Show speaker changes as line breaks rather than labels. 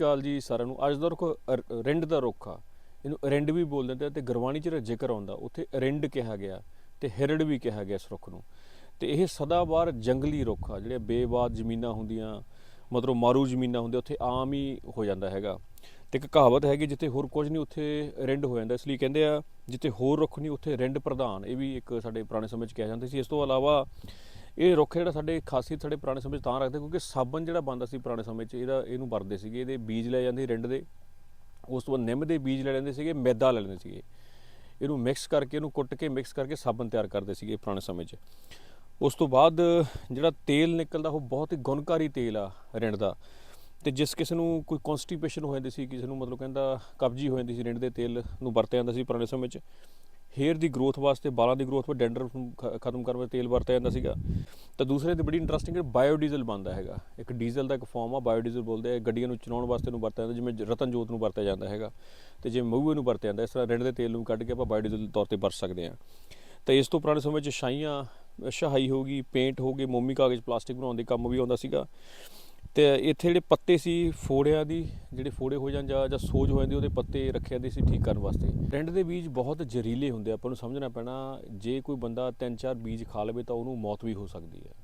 ਗੱਲ ਜੀ ਸਾਰਿਆਂ ਨੂੰ, ਅੱਜ ਦਾ ਰੁੱਖ ਰਿੰਡ ਦਾ ਰੁੱਖ ਆ। ਇਹਨੂੰ ਰਿੰਡ ਵੀ ਬੋਲ ਦਿੰਦੇ ਆ ਤੇ ਗੁਰਬਾਣੀ 'ਚ ਜ਼ਿਕਰ ਆਉਂਦਾ ਉੱਥੇ ਰਿੰਡ ਕਿਹਾ ਗਿਆ ਤੇ ਹਿਰੜ ਵੀ ਕਿਹਾ ਗਿਆ ਇਸ ਰੁੱਖ ਨੂੰ। ਤੇ ਇਹ ਸਦਾਬਹਾਰ ਜੰਗਲੀ ਰੁੱਖ ਆ, ਜਿਹੜੇ ਬੇਬਾਦ ਜ਼ਮੀਨਾਂ ਹੁੰਦੀਆਂ, ਮਤਲਬ ਮਾਰੂ ਜ਼ਮੀਨਾਂ ਹੁੰਦੀਆਂ, ਉੱਥੇ ਆਮ ਹੀ ਹੋ ਜਾਂਦਾ ਹੈਗਾ। ਤੇ ਇੱਕ ਕਹਾਵਤ ਹੈਗੀ ਜਿੱਥੇ ਹੋਰ ਕੁਝ ਨਹੀਂ, ਉੱਥੇ ਰਿੰਡ ਹੋ ਜਾਂਦਾ। ਇਸ ਲਈ ਕਹਿੰਦੇ ਆ, ਜਿੱਥੇ ਹੋਰ ਰੁੱਖ ਨਹੀਂ, ਉੱਥੇ ਰਿੰਡ ਪ੍ਰਧਾਨ। ਇਹ ਵੀ ਇੱਕ ਸਾਡੇ ਪੁਰਾਣੇ ਸਮੇਂ 'ਚ ਕਿਹਾ ਜਾਂਦਾ ਸੀ। ਇਸ ਤੋਂ ਇਲਾਵਾ ਇਹ ਰੁੱਖ ਜਿਹੜਾ ਸਾਡੇ ਖਾਸੀਅਤ ਸਾਡੇ ਪੁਰਾਣੇ ਸਮੇਂ 'ਚ ਤਾਂ ਰੱਖਦੇ ਕਿਉਂਕਿ ਸਾਬਣ ਜਿਹੜਾ ਬਣਦਾ ਸੀ ਪੁਰਾਣੇ ਸਮੇਂ 'ਚ ਇਹਦਾ, ਇਹਨੂੰ ਵਰਦੇ ਸੀਗੇ। ਇਹਦੇ ਬੀਜ ਲੈ ਜਾਂਦੇ ਰਿੰਡ ਦੇ। ਉਸ ਤੋਂ ਬਾਅਦ ਨਿੰਮ ਦੇ ਬੀਜ ਲੈ ਲੈਂਦੇ ਸੀਗੇ, ਮੈਦਾ ਲੈ ਲੈਂਦੇ ਸੀਗੇ। ਇਹਨੂੰ ਮਿਕਸ ਕਰਕੇ, ਇਹਨੂੰ ਕੁੱਟ ਕੇ ਮਿਕਸ ਕਰਕੇ ਸਾਬਣ ਤਿਆਰ ਕਰਦੇ ਸੀਗੇ ਪੁਰਾਣੇ ਸਮੇਂ 'ਚ। ਉਸ ਤੋਂ ਬਾਅਦ ਜਿਹੜਾ ਤੇਲ ਨਿਕਲਦਾ, ਉਹ ਬਹੁਤ ਹੀ ਗੁਣਕਾਰੀ ਤੇਲ ਆ ਰਿੰਡ ਦਾ। ਤੇ ਜਿਸ ਕਿਸੇ ਨੂੰ ਕੋਈ ਕਨਸਟੀਪੇਸ਼ਨ ਹੋ ਜਾਂਦੀ ਸੀ, ਕਿਸੇ ਨੂੰ ਮਤਲਬ ਕਹਿੰਦਾ ਕਬਜੀ ਹੋ ਜਾਂਦੀ ਸੀ ਰਿੰਡ ਦੇ ਤੇਲ ਨੂੰ ਵਰਤਿਆ ਜਾਂਦਾ ਸੀ ਪੁਰਾਣੇ ਸਮੇਂ 'ਚ ਹੇਅਰ ਦੀ ਗਰੋਥ ਵਾਸਤੇ, ਬਾਲਾਂ ਦੀ ਗਰੋਥ ਵਾਸਤੇ, ਡੈਂਡਰਫ ਨੂੰ ਖਤਮ ਕਰਨ ਵਾਸਤੇ ਤੇਲ ਵਰਤਿਆ ਜਾਂਦਾ ਸੀਗਾ। ਤਾਂ ਦੂਸਰੇ ਤੇ ਬੜੀ ਇੰਟਰਸਟਿੰਗ ਬਾਇਓਡੀਜ਼ਲ ਬਣਦਾ ਹੈਗਾ। ਇੱਕ ਡੀਜ਼ਲ ਦਾ ਇੱਕ ਫਾਰਮ ਆ ਬਾਇਓਡੀਜ਼ਲ ਬੋਲਦੇ ਆ ਗੱਡੀਆਂ ਨੂੰ ਚਲਾਉਣ ਵਾਸਤੇ ਨੂੰ ਵਰਤਿਆ ਜਾਂਦਾ, ਜਿਵੇਂ ਰਤਨ ਜੋਤ ਨੂੰ ਵਰਤਿਆ ਜਾਂਦਾ ਹੈਗਾ। ਤੇ ਜਿਵੇਂ ਮਹੂਏ ਨੂੰ ਵਰਤਿਆ ਜਾਂਦਾ, ਇਸ ਤਰ੍ਹਾਂ ਰਿੰਡ ਦੇ ਤੇਲ ਨੂੰ ਕੱਢ ਕੇ ਆਪਾਂ ਬਾਇਓਡੀਜ਼ਲ ਦੇ ਤੌਰ ਤੇ ਵਰਤ ਸਕਦੇ ਹਾਂ। ਤਾਂ ਇਸ ਤੋਂ ਪੁਰਾਣੇ ਸਮੇਂ 'ਚ ਛਾਈਆਂ ਸ਼ਹਾਈ ਹੋ ਗਈ ਪੇਂਟ ਹੋ ਗਏ ਮੋਮੀ ਕਾਗਜ਼, ਪਲਾਸਟਿਕ ਬਣਾਉਣ ਦੇ ਕੰਮ ਵੀ ਆਉਂਦਾ ਸੀਗਾ। ਤੇ ਇੱਥੇ ਜਿਹੜੇ ਪੱਤੇ ਸੀ ਫੋੜਿਆਂ ਦੀ, ਜਿਹੜੇ ਫੋੜੇ ਹੋ ਜਾਣ ਜਾਂ ਜਾਂ ਸੋਜ ਹੋ ਜਾਂਦੀ, ਉਹਦੇ ਪੱਤੇ ਰੱਖੇ ਜਾਂਦੇ ਸੀ ਠੀਕ ਕਰਨ ਵਾਸਤੇ। ਰਿੰਡ ਦੇ ਬੀਜ ਬਹੁਤ ਜ਼ਹਿਰੀਲੇ ਹੁੰਦੇ ਆ, ਆਪਾਂ ਨੂੰ ਸਮਝਣਾ ਪੈਣਾ, ਜੇ ਕੋਈ ਬੰਦਾ ਤਿੰਨ ਚਾਰ ਬੀਜ ਖਾ ਲਵੇ ਤਾਂ ਉਹਨੂੰ ਮੌਤ ਵੀ ਹੋ ਸਕਦੀ ਹੈ।